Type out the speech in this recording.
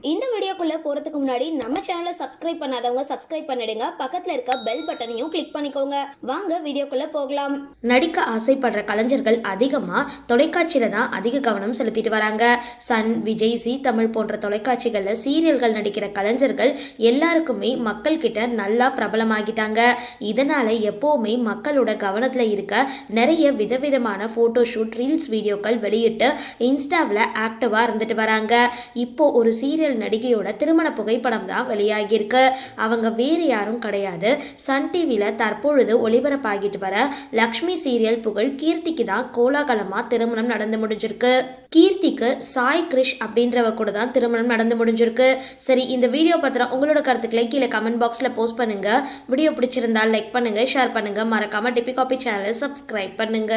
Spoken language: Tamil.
இந்த வீடியோக்குள்ளே போறதுக்கு முன்னாடி நம்ம சேனலை சப்ஸ்கிரைப் பண்ணாதவங்க சப்ஸ்கிரைப் பண்ணிடுங்க. பக்கத்தில் இருக்க பெல் பட்டனையும் கிளிக் பண்ணிக்கோங்க. வாங்க வீடியோக்குள்ளே போகலாம். நடிக்க ஆசைப்படுற கலைஞர்கள் அதிகமாக தொலைக்காட்சியில் தான் அதிக கவனம் செலுத்திட்டு வராங்க. சன் விஜய் சி தமிழ் போன்ற தொலைக்காட்சிகளில் சீரியல்கள் நடிக்கிற கலைஞர்கள் எல்லாருக்குமே மக்கள் கிட்ட நல்லா பிரபலமாகிட்டாங்க. இதனால எப்போவுமே மக்களோட கவனத்தில் இருக்க நிறைய விதவிதமான ஃபோட்டோ ஷூட் ரீல்ஸ் வீடியோக்கள் வெளியிட்டு இன்ஸ்டாவில் ஆக்டிவாக இருந்துட்டு வராங்க. இப்போ ஒரு சீரியல் நடிகையோட திருமண புகைப்படம் தான் வெளியாகியிருக்கு. அவங்க வேறு யாரும் கிடையாது. சன் டிவியில் தற்பொழுது ஒளிபரப்பாகிட்டு வர லக்ஷ்மி சீரியல் புகழ் கீர்த்திக்கு தான் கோலாகலமாக திருமணம் நடந்து முடிஞ்சிருக்கு. கீர்த்திக்கு சாய் கிரிஷ் அப்படின்றவ கூட தான் திருமணம் நடந்து முடிஞ்சிருக்கு. சரி இந்த வீடியோ பத்திரம் உங்களோட கருத்துக்களை கீழே கமெண்ட் பாக்ஸில் போஸ்ட் பண்ணுங்க. வீடியோ பிடிச்சிருந்தா லைக் பண்ணுங்க ஷேர் பண்ணுங்க. மறக்காம டிபி காபி சேனலை சப்ஸ்கிரைப் பண்ணுங்க.